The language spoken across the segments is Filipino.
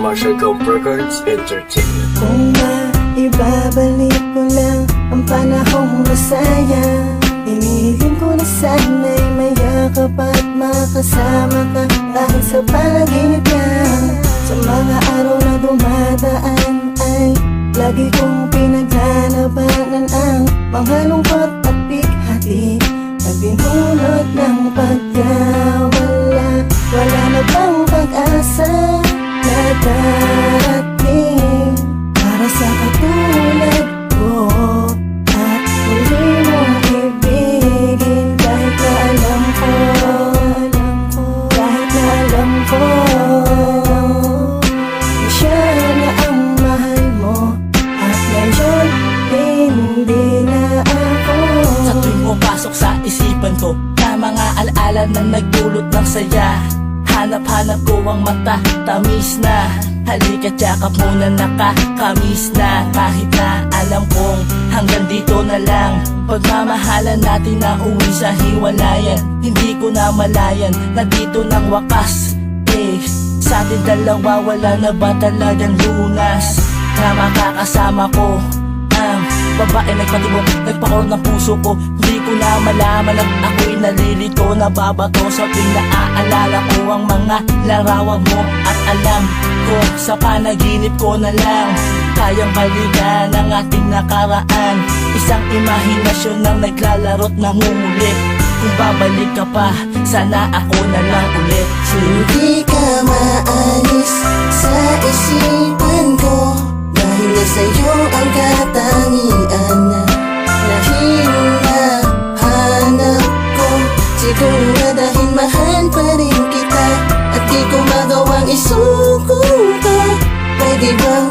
Marshall Gump Records Entertainment. Kung maibabalik ko lang ang panahong masaya Hinihiling ko na sana'y mayakap at makasama ka Dahil sa panaginip lang Sa mga araw na dumadaan ay Lagi kong pinaglalabanan ang mga lungkot saya. Hanap-hanap ko ang mata, tamis na. Halika yakap muna nakakamis na. Kahit na alam kong hanggang dito na lang. Pagmamahalan natin na uwi sa hiwalayan. Hindi ko na malayan na dito ng wakas. Eh, sa atin dalawa wala na ba talagang lunas? Na makakasama ko babae nagpatibok Nagpakorong ng puso ko. Hindi ko na malaman at ako'y nalilito. Nababato sa tuwing naaalala ko Ang mga larawan mo At alam ko sa panaginip ko na lang Kayang balikan ang ating nakaraan. Isang imahinasyon ng naglalaro't nangungulit Kung babalik ka pa Sana ako na lang ulit. Hindi Bang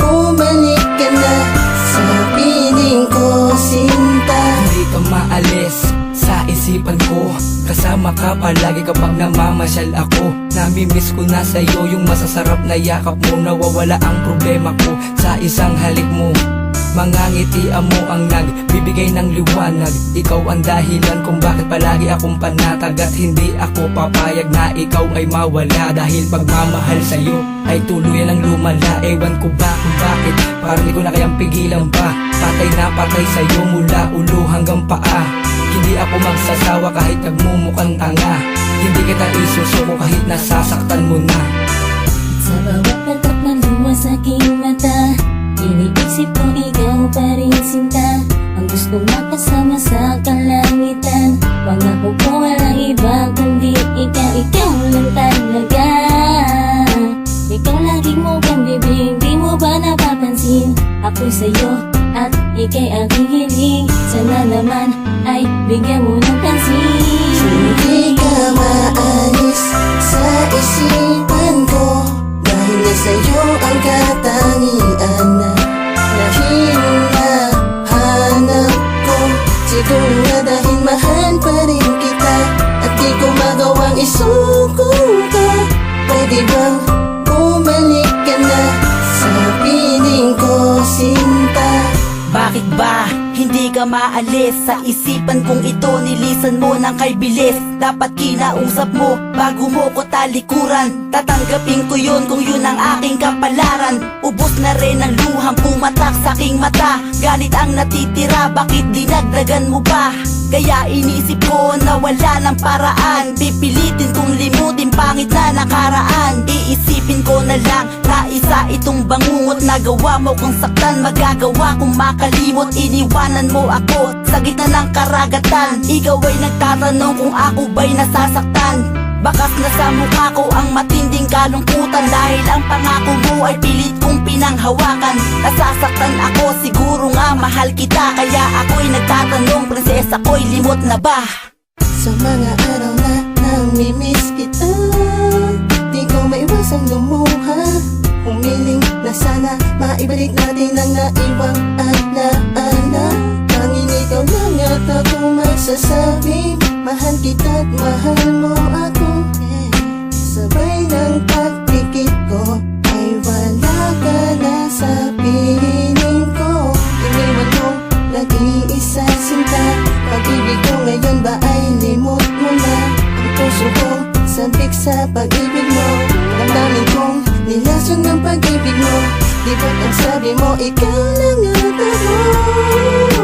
bumalik ka na Sa piling ko sinta. Hindi maalis sa isipan ko. Kasama ka palagi kapag namamasyal ako. Namimiss ko na sa'yo yung masasarap na yakap mo. Nawawala ang problema ko sa isang halik mo mga ngitian mo ang nagbibigay ng liwanag. Ikaw ang dahilan kung bakit palagi akong panatag At hindi ako papayag na ikaw ay mawala. Dahil pagmamahal sa'yo ay tuluyan ang lumala. Ewan ko ba kung bakit? Parang di ko na kayang pigilan pa Patay na patay sa'yo mula ulo hanggang paa. Hindi ako magsasawa kahit nagmumukhang tanga. Hindi kita isusuko kahit nasasaktan mo na. Sa bawat tatak ng luha sa aking mata Iniisip ko ikaw pa rin sinta. Ang gusto makasama sa kalangitan. Pangako ko walang iba kundi ikaw, ikaw lang talaga. Ikaw lagi mo kang bibig, di mo ba napapansin? Ako sa'yo at ikay aking hiling Sana naman ay bigyan mo di ko magawang isuko ka Pwede bang bumalik ka na? Sa piling ko sinta. Bakit ba hindi ka maalis? Sa isipan kong ito nilisan mo ng kay bilis. Dapat kinausap mo bago mo ko talikuran. Tatanggapin ko yun kung yun ang aking kapalaran. Ubus na rin ang luhang pumatak sa aking mata. Ganit ang natitira bakit dinagdagan mo ba Kaya inisip ko na wala ng paraan. Pipilitin kong limutin pangit na nakaraan. Iisipin ko na lang na isa itong bangungot Nagawa mo kong saktan Magagawa kong makalimot. Iniwanan mo ako sa gitna ng karagatan. Ikaw ay nagtatanong kung ako ba'y nasasaktan. Bakas na sa mukha ko ang matinding kalungkutan Dahil ang pangako mo ay pilit kong pinanghawakan. Nasasaktan ako siguro nga mahal kita Kaya ako'y nagtatanong prinsesa ko'y limot na ba? Sa mga araw na namimiss kita Di ko maiwasang lumuha. Humiling na sana maibalik natin ang naiwang alaala. Tanging ikaw lang at ako magsasabi Mahal kita at mahal mo ako. Sabay ng pagpikit Nasantik sa pag-ibig mo. Damdamin kong nilason ng pag-ibig mo. Di ba't ang sabi mo Ikaw lang ang ako